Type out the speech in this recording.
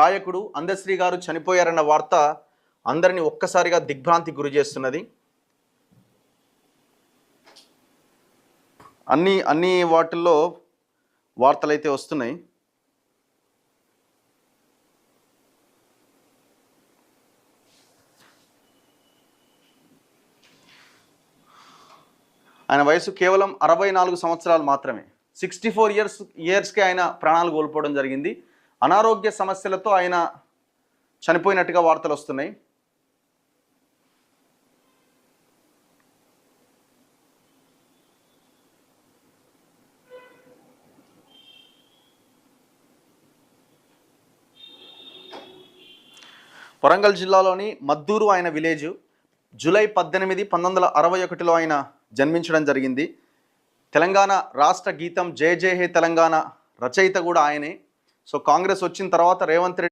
గాయకుడు అందశ్రీ గారు చనిపోయారన్న వార్త అందరినీ ఒక్కసారిగా దిగ్భ్రాంతి గురి చేస్తున్నది. అన్ని అన్ని వాటిల్లో వార్తలు అయితే వస్తున్నాయి. ఆయన వయసు కేవలం అరవై నాలుగు సంవత్సరాలు మాత్రమే. సిక్స్టీ ఫోర్ ఇయర్స్ ఇయర్స్కే ఆయన ప్రాణాలు కోల్పోవడం జరిగింది. అనారోగ్య సమస్యలతో ఆయన చనిపోయినట్టుగా వార్తలు వస్తున్నాయి. వరంగల్ జిల్లాలోని మద్దూరు ఆయన విలేజ్ జూలై పద్దెనిమిది పంతొమ్మిది వందల అరవై ఒకటిలో ఆయన జన్మించడం జరిగింది. తెలంగాణ రాష్ట్ర గీతం జయ జయ హే తెలంగాణ రచయిత కూడా ఆయనే. సో కాంగ్రెస్ వచ్చిన తర్వాత రేవంత్ రెడ్డి